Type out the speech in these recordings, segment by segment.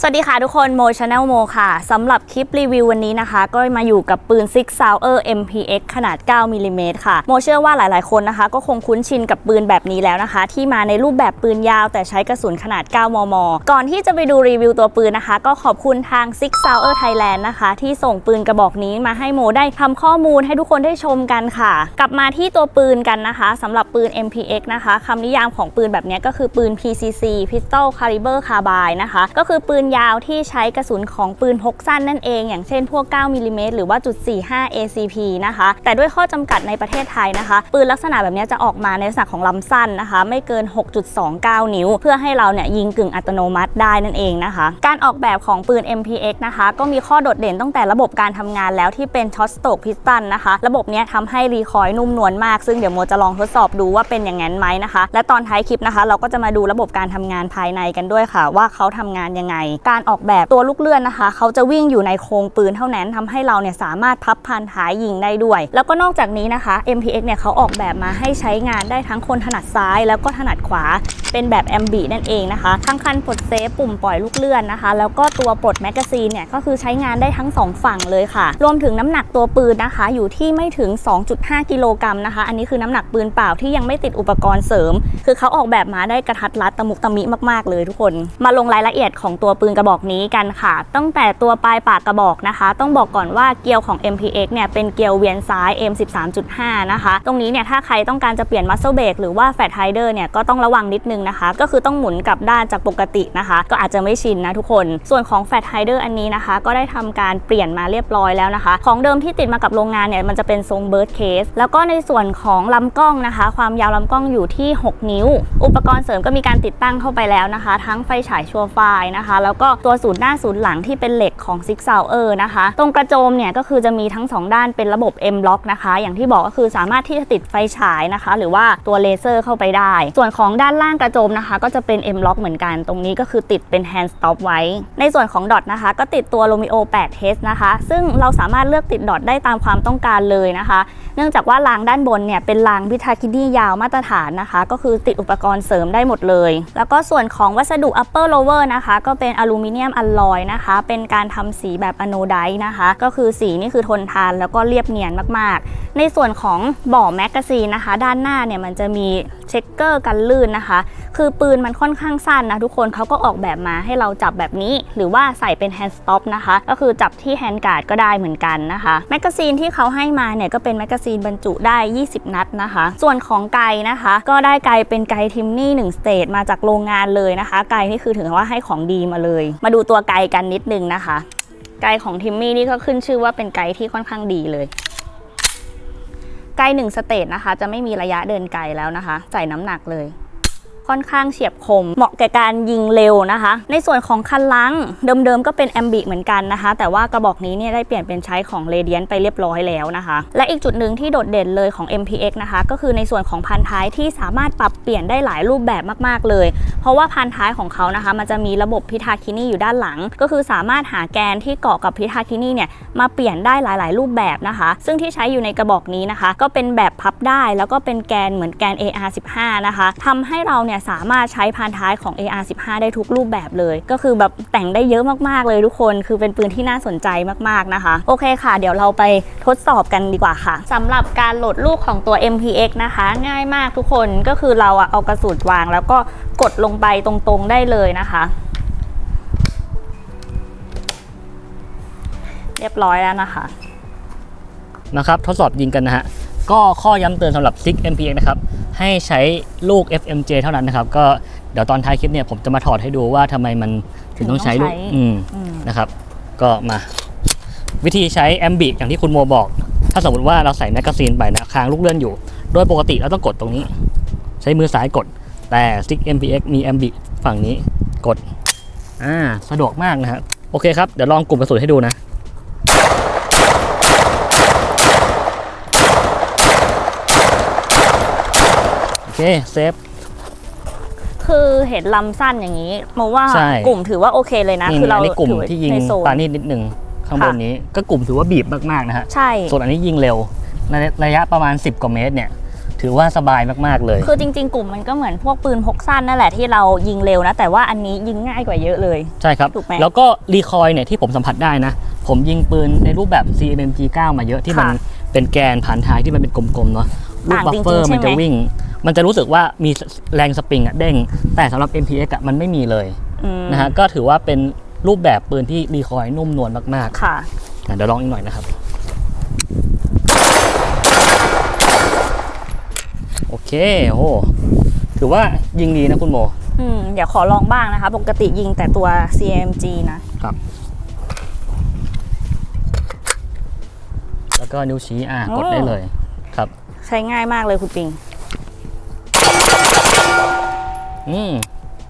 สวัสดีค่ะทุกคนโมชาแนลโมค่ะสำหรับคลิปรีวิววันนี้นะคะ ก็มาอยู่กับปืน Six Sauer MPX ขนาด 9มิลลิเมตรค่ะ โมเชื่อว่าหลายๆ คนนะคะ ก็คงคุ้นชินกับปืนแบบนี้แล้วนะคะ ที่มาในรูปแบบปืนยาวแต่ใช้กระสุนขนาด 9 มม ก่อนที่จะไปดูรีวิวตัวปืนนะคะ ก็ขอบคุณทาง Six Sauer Thailand นะคะ ที่ส่งปืนกระบอกนี้มาให้โมได้ทำข้อมูลให้ทุกคนได้ชมกันค่ะ กลับมาที่ตัวปืนกันนะคะสำหรับปืน MPX นะคะคำนิยามของปืนแบบนี้ก็คือปืน PCC Pistol Caliber Carbine นะคะก็คือปืนยาวที่ใช้กระสุนของปืนพกสั้นนั่นเอง อย่างเช่นพวก 9มิลลิเมตรหรือว่าจุด45 ACP นะคะ แต่ด้วยข้อจำกัดในประเทศไทยนะคะ ปืนลักษณะแบบนี้จะออกมาในลักษณะของลำสั้นนะคะ ไม่เกิน 6.29 นิ้ว เพื่อให้เราเนี่ยยิงกึ่งอัตโนมัติได้นั่นเองนะคะ การออกแบบของปืน MPX นะคะ ก็มีข้อโดดเด่นตั้งแต่ระบบการทำงานแล้วที่เป็นช็อตสโตกพิสตันนะคะ ระบบเนี้ยทำให้รีคอยล์นุ่มนวลมาก ซึ่งเดี๋ยวโมจะลองทดสอบดูว่าเป็นอย่างนั้นไหมนะคะ และตอนท้ายคลิปนะคะ เราก็จะมาดูระบบการทำงานภายในกันด้วยค่ะ ว่าเขาทำงานยังไงการออกแบบตัวลูกเลื่อนนะคะ เขาจะวิ่งอยู่ในโครงปืนเท่านั้นทำให้เราเนี่ยสามารถพับพันท้ายยิงได้ด้วย แล้วก็นอกจากนี้นะคะ MPX เนี่ยเขาออกแบบมาให้ใช้งานได้ทั้งคนถนัดซ้ายแล้วก็ถนัดขวา เป็นแบบแอมบีนั่นเองนะคะทั้งคันปลดเซฟปุ่มปล่อยลูกเลื่อนนะคะ แล้วก็ตัวปลดแมกกาซีนเนี่ยก็คือใช้งานได้ทั้งสองฝั่งเลยค่ะ รวมถึงน้ำหนักตัวปืนนะคะ อยู่ที่ไม่ถึง 2.5 กิโลกรัมนะคะ อันนี้คือน้ำหนักปืนเปล่าที่ยังไม่ติดอุปกรณ์เสริม คือเขาออกแบบมาได้กระทัดรัดตะมุตะมิมากๆเลยทุกคน มาลงรายละเอียดของตัวปืนกระบอกนี้กันค่ะ ตั้งแต่ตัวปลายปากกระบอกนะคะ ต้องบอกก่อนว่าเกลียวของ MPX เนี่ยเป็นเกลียวเวียนซ้าย M13.5 นะคะ ตรงนี้เนี่ยถ้าใครต้องการจะเปลี่ยนมัสเซลเบรกหรือว่าแฟตไฮเดอร์เนี่ยก็ต้องระวังนิดนึงนะคะ ก็คือต้องหมุนกลับด้านจากปกตินะคะ ก็อาจจะไม่ชินนะทุกคน ส่วนของแฟตไฮเดอร์อันนี้นะคะ ก็ได้ทำการเปลี่ยนมาเรียบร้อยแล้วนะคะ ของเดิมที่ติดมากับโรงงานเนี่ยมันจะเป็นทรงเบิร์ดเคสแล้วก็ในส่วนของลำกล้องนะคะ ความยาวลำกล้องอยู่ที่ 6 นิ้ว อุปกรณ์เสริมก็มีการติดตั้งเข้าไปแล้วนะคะ ทั้งไฟฉายชัวร์ไฟนะคะแล้วก็ตัวศูนย์หน้าศูนย์หลังที่เป็นเหล็กของ Six Sauer นะคะ ตรงกระโจมเนี่ยก็คือจะมีทั้ง 2 ด้านเป็นระบบ M lock นะคะ อย่างที่บอกก็คือสามารถที่จะติดไฟฉายนะคะ หรือว่าตัวเลเซอร์เข้าไปได้ ส่วนของด้านล่างกระโจมนะคะ ก็จะเป็น M lock เหมือนกัน ตรงนี้ก็คือติดเป็น hand stop ไว้ ในส่วนของดอทนะคะ ก็ติดตัว Romeo 8 H นะคะ ซึ่งเราสามารถเลือกติดดอทได้ตามความต้องการเลยนะคะ เนื่องจากว่ารางด้านบนเนี่ยเป็นรางพิทาคินี่ยาวมาตรฐานนะคะ ก็คือติดอุปกรณ์เสริมได้หมดเลย แล้วก็ส่วนของวัสดุ upper lower นะคะ ก็เป็นอลูมิเนียมอลลอยนะคะ เป็นการทำสีแบบอโนไดนะคะ ก็คือสีนี่คือทนทานแล้วก็เรียบเนียนมากๆ ในส่วนของบ่อแมกกาซีนนะคะ ด้านหน้าเนี่ยมันจะมีเช็คเกอร์กันลื่นนะคะ คือปืนมันค่อนข้างสั้นนะทุกคนเขาก็ออกแบบมาให้เราจับแบบนี้ หรือว่าใส่เป็นแฮนด์สต็อปนะคะ ก็คือจับที่แฮนด์การ์ดก็ได้เหมือนกันนะคะแมกกาซีนที่เขาให้มาเนี่ยก็เป็นแมกกาซีนบรรจุได้ 20 นัดนะคะ ส่วนของไกนะคะ ก็ได้ไกเป็นไกทิมนี่1สเตทมาจากโรงงานเลยนะคะ ไกนี่คือถือว่าให้ของดีมาเลยมาดูตัวไกกันนิดนึงนะคะ ไกของทิมมี่นี่ก็ขึ้นชื่อว่าเป็นไกที่ค่อนข้างดีเลยไกหนึ่งสเตทนะคะ จะไม่มีระยะเดินไกลแล้วนะคะ ใส่น้ำหนักเลย ค่อนข้างเฉียบคม เหมาะแก่การยิงเร็วนะคะ ในส่วนของคันลังเดิมๆก็เป็นแอมบิเหมือนกันนะคะ แต่ว่ากระบอกนี้เนี่ยได้เปลี่ยนเป็นใช้ของเรเดียนไปเรียบร้อยแล้วนะคะ และอีกจุดหนึ่งที่โดดเด่นเลยของ MPX นะคะ ก็คือในส่วนของพันท้ายที่สามารถปรับเปลี่ยนได้หลายรูปแบบมากๆเลย เพราะว่าพันท้ายของเขานะคะ มันจะมีระบบพิทาคินี่อยู่ด้านหลัง ก็คือสามารถหาแกนที่เกาะกับพิทาคินี่เนี่ยมาเปลี่ยนได้หลาย ๆ รูปแบบนะคะ ซึ่งที่ใช้อยู่ในกระบอกนี้นะคะ ก็เป็นแบบพับได้แล้วก็เป็นแกนเหมือนแกน AR15 นะคะทำให้เราเนี่ยสามารถใช้พันท้ายของ AR15 ได้ทุกรูปแบบเลย ก็คือแบบแต่งได้เยอะมากๆเลยทุกคน คือเป็นปืนที่น่าสนใจมากๆนะคะ โอเคค่ะ เดี๋ยวเราไปทดสอบกันดีกว่าค่ะสำหรับการโหลดลูกของตัว MPX นะคะ ง่ายมากทุกคนก็คือเราเอากระสุนวาง แล้วก็กดลงไปตรงๆได้เลยนะคะ เรียบร้อยแล้วนะคะนะครับทดสอบยิงกันนะฮะก็ข้อย้ำเตือนสำหรับ Six MPX นะครับ ให้ใช้ลูก FMJ เท่านั้นนะครับ ก็เดี๋ยวตอนท้ายคลิปเนี่ยผมจะมาถอดให้ดูว่าทำไมมันถึงต้องใช้ลูกถึงต้องใช้อืมอืม นะครับ ก็มา วิธีใช้แอมบิอย่างที่คุณโมบอก ถ้าสมมติว่าเราใส่แมกกาซีนไปนะค้างลูกเลื่อนอยู่ โดยปกติเราต้องกดตรงนี้ ใช้มือซ้ายกด แต่ Six MPX มีแอมบิฝั่งนี้กด อ่า สะดวกมากนะฮะโอเคครับ เดี๋ยวลองกลุ่มกระสุนให้ดูนะ เคเซฟ คือเห็นลำสั้นอย่างนี้โมว่าใช่ กลุ่มถือว่าโอเคเลยนะ นี่คือเราอันนี้กลุ่มถือที่ยิงในโซน ปานีดนิดหนึ่งข้างบนค่ะ นี้ ก็กลุ่มถือว่าบีบมากๆนะฮะ ใช่ ส่วนอันนี้ยิงเร็วในระยะประมาณ 10 กว่าเมตรเนี่ย ถือว่าสบายมากๆเลย คือจริง ๆ กลุ่มมันก็เหมือนพวกปืนพกสั้นนั่นแหละที่เรายิงเร็วนะ แต่ว่าอันนี้ยิงง่ายกว่าเยอะเลย ใช่ครับ ถูกไหมแล้วก็รีคอยล์เนี่ยที่ผมสัมผัสได้นะ ผมยิงปืนในรูปแบบ CMG9 มาเยอะที่มันค่ะเป็นแกนผ่านท้ายที่มันเป็นกลมๆเนาะลูกต่างบัฟจริงๆเฟอร์ใช่ไหม มันจะวิ่ง มันจะรู้สึกว่ามีแรงสปริงอะเด้ง แต่สำหรับ MPX อะมันไม่มีเลยอืมนะฮะก็ถือว่าเป็นรูปแบบปืนที่รีคอยล์นุ่มนวลมากค่ะๆอะเดี๋ยวลองอีกหน่อยนะครับ โอเคโอ้โหถือว่ายิงดีนะคุณโมอืมเดี๋ยวขอลองบ้างนะคะ ปกติยิงแต่ตัว CMG นะแล้วก็นิ้วชี้อะโอ้กดได้เลยครับ ใช้ง่ายมากเลยคุณปิง อืม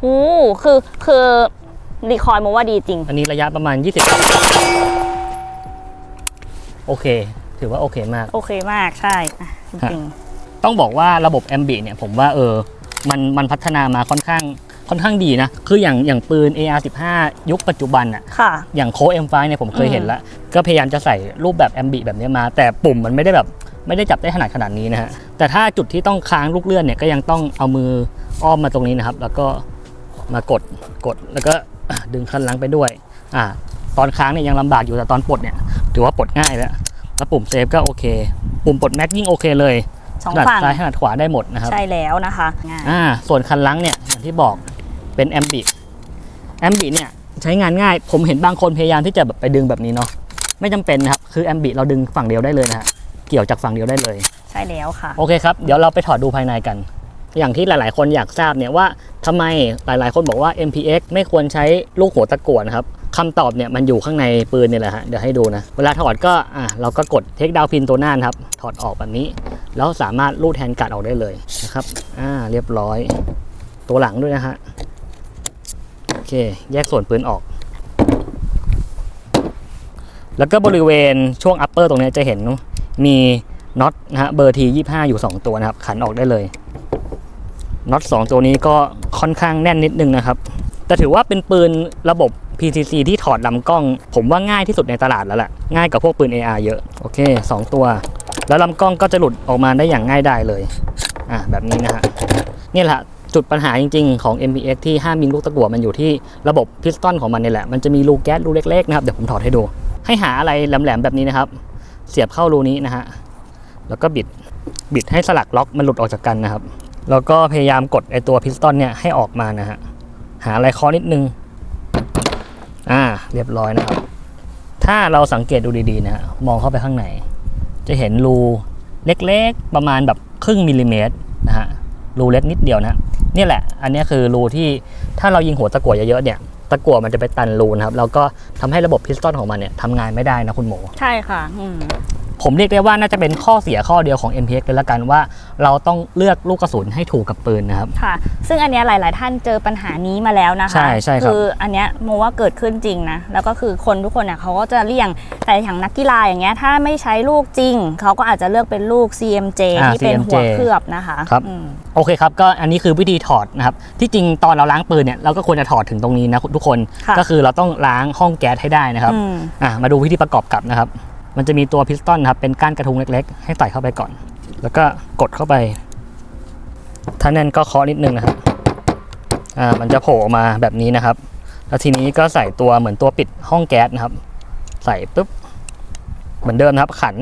โอ้คือคือรีคอยล์มาว่าดีจริง อันนี้ระยะประมาณ 20 โอเค ถือว่าโอเคมาก โอเคมากใช่อะคุณปิงต้องบอกว่าระบบ m b เนี่ยผมว่าเออมันมันพัฒนามาค่อนข้างค่อนข้างดีนะ คืออย่างอย่างปืน AR15 ยุคปัจจุบันอะค่ะ อย่างโค M5 เนี่ยผมเคยอืมเห็นแล้ว ก็พยายามจะใส่รูปแบบ m b แบบนี้มา แต่ปุ่มมันไม่ได้แบบไม่ได้จับได้ขนาดขนาดนี้นะฮะ แต่ถ้าจุดที่ต้องค้างลูกเลื่อนเนี่ยก็ยังต้องเอามือ อ้อมมาตรงนี้นะครับ แล้วก็มากดกดแล้วก็อะดึงคันหลังไปด้วยอ่าตอนค้างเนี่ยยังลำบากอยู่แต่ตอนปลดเนี่ยถือว่าปลดง่ายแล้วแล้วปุ่มเซฟก็โอเค ปุ่มปลดแม็กยิ่งโอเคเลยสองขนาดฝั่งซ้ายขนาดขวาได้หมดนะครับใช่แล้วนะคะง่ายอ่าส่วนคันลังเนี่ยอย่างที่บอกเป็นแอมบิแอมบิเนี่ยใช้งานง่าย ผมเห็นบางคนพยายามที่จะแบบไปดึงแบบนี้เนาะไม่จำเป็นนะครับคือแอมบิเราดึงฝั่งเดียวได้เลยนะฮะเกี่ยวจากฝั่งเดียวได้เลย ใช่แล้วค่ะโอเคครับเดี๋ยวเราไปถอดดูภายในกัน อย่างที่หลายๆ คนอยากทราบเนี่ยว่าทำไมหลายๆ คนบอกว่า MPX ไม่ควรใช้ลูกหัวตะกั่วนะครับคำตอบเนี่ยมันอยู่ข้างในปืนนี่แหละฮะเดี๋ยวให้ดูนะ เวลาถอดก็อะเราก็กดเทคดาวพินตัวหน้านะครับ ถอดออกแบบนี้ แล้วสามารถรูดแฮนด์กัดออกได้เลยนะครับอ่าเรียบร้อย ตัวหลังด้วยนะฮะโอเค แยกส่วนปืนออก แล้วก็บริเวณช่วงอัปเปอร์ตรงนี้จะเห็นมีน็อตนะฮะเบอร์ที25 อยู่ 2 ตัวนะครับ ขันออกได้เลย น็อต2ตัวนี้ก็ค่อนข้างแน่นนิดนึงนะครับ แต่ถือว่าเป็นปืนระบบ PCC ที่ถอดลำกล้อง ผมว่าง่ายที่สุดในตลาดแล้วแหละง่ายกว่าพวกปืน AR เยอะ โอเค 2 ตัว แล้วลำกล้องก็จะหลุดออกมาได้อย่างง่ายได้เลยอะแบบนี้นะฮะนี่แหละจุดปัญหาจริง ๆ ของ MPX ที่ห้ามยิงลูกตะกั่วมันอยู่ที่ระบบพิสตอนของมันนี่แหละ มันจะมีรูแก๊สรูเล็กๆนะครับ เดี๋ยวผมถอดให้ดู ให้หาอะไรแหลมๆแบบนี้นะครับ เสียบเข้ารูนี้นะฮะ แล้วก็บิด บิดให้สลักล็อกมันหลุดออกจากกันนะครับ แล้วก็พยายามกดไอตัวพิสตอนเนี่ยให้ออกมานะฮะ หาอะไรคอนิดนึง อ่า เรียบร้อยนะครับ ถ้าเราสังเกตดูดีๆนะฮะ มองเข้าไปข้างใน จะเห็นรูเล็กๆ ประมาณแบบครึ่งมิลลิเมตรนะฮะ รูเล็กนิดเดียวนะเนี่ยแหละ อันนี้คือรูที่ถ้าเรายิงหัวตะกั่วเยอะๆเนี่ย ตะกั่วมันจะไปตันรูนะครับ แล้วก็ทำให้ระบบพิสตอนของมันเนี่ยทำงานไม่ได้นะคุณหมู ใช่ค่ะอืม ผมเรียกได้ว่าน่าจะเป็นข้อเสียข้อเดียวของ MPX เลยละกันว่า เราต้องเลือกลูกกระสุนให้ถูกกับปืนนะครับ ค่ะ ซึ่งอันเนี้ยหลาย ๆ ท่านเจอปัญหานี้มาแล้วนะคะ ใช่ใช่ครับ คืออันเนี้ยโมว่าเกิดขึ้นจริงนะ แล้วก็คือคนทุกคนเนี่ยเขาก็จะเลี่ยง แต่อย่างนักกีฬาอย่างเงี้ยถ้าไม่ใช้ลูกจริง เขาก็อาจจะเลือกเป็นลูก CMJ อ่าที่เป็น CMJ หัวเคลือบนะคะครับ อืม โอเคครับก็อันนี้คือวิธีถอดนะครับ ที่จริงตอนเราล้างปืนเนี่ยเราก็ควรจะถอดถึงตรงนี้นะทุกคนค่ะ ก็คือเราต้องล้างห้องแก๊สให้ได้นะครับอืม อะมาดูวิธีประกอบกับนะครับ มันจะมีตัวพิสตอนครับเป็นก้านกระทุงเล็กๆ ให้ใส่เข้าไปก่อน แล้วก็กดเข้าไป ถ้าแน่นก็เคาะนิดนึงนะครับอ่ามันจะโผล่ออกมาแบบนี้นะครับ แล้วทีนี้ก็ใส่ตัวเหมือนตัวปิดห้องแก๊สนะครับ ใส่ปุ๊บเหมือนเดิมนะครับ ขัน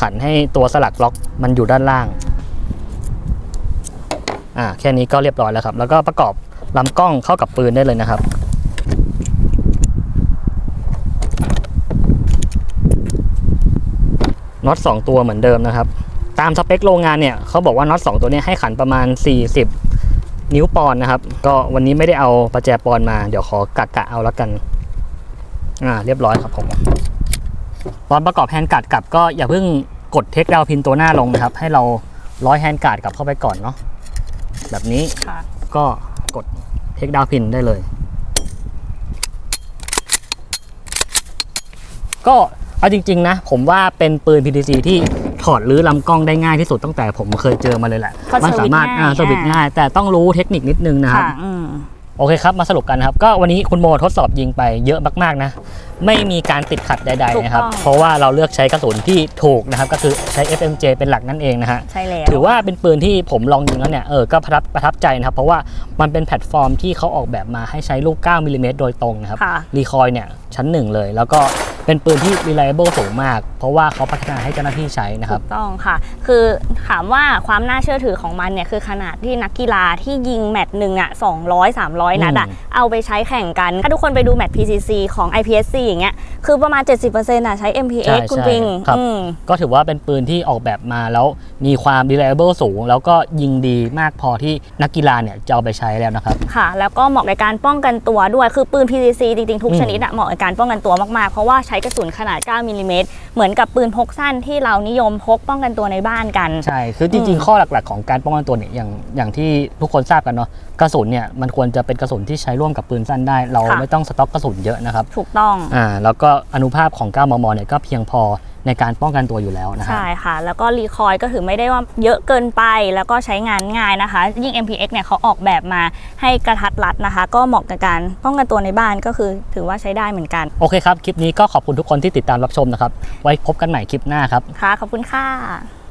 ขันให้ตัวสลักล็อกมันอยู่ด้านล่างอ่าแค่นี้ก็เรียบร้อยแล้วครับ แล้วก็ประกอบลำกล้องเข้ากับปืนได้เลยนะครับ น็อต2ตัวเหมือนเดิมนะครับ ตามสเปคโรงงานเนี่ยเขาบอกว่าน็อต2ตัวเนี้ให้ขันประมาณ 40 นิ้วปอนด์นะครับ ก็วันนี้ไม่ได้เอาประแจปอนด์มา เดี๋ยวขอกะกะเอาแล้วกัน อ่า เรียบร้อยครับผม ตอนประกอบแฮนด์การ์ดกลับก็อย่าเพิ่งกดเทคดาวพินตัวหน้าลงนะครับ ให้เราร้อยแฮนด์การ์ดกลับเข้าไปก่อนเนาะ แบบนี้ค่ะก็กดเทคดาวพินได้เลย ก็ เอาจริง ๆ นะ ผมว่าเป็นปืน PTC ที่ถอดหรือลำกล้องได้ง่ายที่สุดตั้งแต่ผมเคยเจอมาเลยแหละเพราะมัสามารถสวิตช์ง่ายอ่าสวิตช์ง่าย แต่ต้องรู้เทคนิคนิดนึงนะครับ ค่ะอืม โอเคครับ มาสรุปกันนะครับ ก็วันนี้คุณโมทดสอบยิงไปเยอะมากๆนะ ไม่มีการติดขัดใด ถูกๆนะครับ ต้อง เพราะว่าเราเลือกใช้กระสุนที่ถูกนะครับ ก็คือใช้ FMJ เป็นหลักนั่นเองนะฮะ ใช่แล้ว ถือว่าเป็นปืนที่ผมลองยิงแล้วเนี่ย เออ ก็ประทับประทับใจนะครับ เพราะว่ามันเป็นแพลตฟอร์มที่เขาออกแบบมาให้ใช้ลูก 9มิลลิเมตรโดยตรงนะครับ ค่ะ รีคอยล์เนี่ยชั้นหนึ่งเลย แล้วก็ เป็นปืนที่ reliable สูงมาก ราะว่าเขาพัฒนาให้เจ้าหน้าที่ใช้นะคถูรับกต้องค่ะ คือถามว่าความน่าเชื่อถือของมันเนี่ยคือขนาดที่นักกีฬาที่ยิงแมตช์หนึ่งอะ200 300นัดอะอืมเอาไปใช้แข่งกัน ถ้าทุกคนไปดูแมตช์ PCC ของ IPSC อย่างเงี้ยคือประมาณ 70%อะใช้ MPX ใช่คุณใช่ปิงครับอืมก็ถือว่าเป็นปืนที่ออกแบบมาแล้วมีความ reliable สูง แล้วก็ยิงดีมากพอที่นักกีฬาเนี่ยจะเอาไปใช้แล้วนะครับค่ะ แล้วก็เหมาะในการป้องกันตัวด้วยคือปืน PCC จริงๆ ทุกอืมชนิดอะเหมาะในการป้องกันตัวมากๆ เพราะว่าใช้กระสุนขนาด 9มิลลิเมตรเหมือนกับปืนพกสั้นที่เรานิยมพกป้องกันตัวในบ้านกัน ใช่ คือจริงอืมๆข้อหลักๆ ของการป้องกันตัวเนี่ยอย่างอย่างที่ทุกคนทราบกันเนาะกระสุนเนี่ยมันควรจะเป็นกระสุนที่ใช้ร่วมกับปืนสั้นได้ เราค่ะ ไม่ต้องสต็อกกระสุนเยอะนะครับถูกต้อง อ่าแล้วก็อนุภาพของ9มมเนี่ยก็เพียงพอ ในการป้องกันตัวอยู่แล้วนะครับใช่ค่ะ แล้วก็รีคอยล์ก็ถือไม่ได้ว่าเยอะเกินไปแล้วก็ใช้งานง่ายนะคะ ยิ่ง MPX เนี่ยเขาออกแบบมาให้กระทัดรัดนะคะ ก็เหมาะกับการป้องกันตัวในบ้านก็คือถือว่าใช้ได้เหมือนกัน โอเคครับ คลิปนี้ก็ขอบคุณทุกคนที่ติดตามรับชมนะครับ ไว้พบกันใหม่คลิปหน้าครับ ค่ะ ขอบคุณค่ะ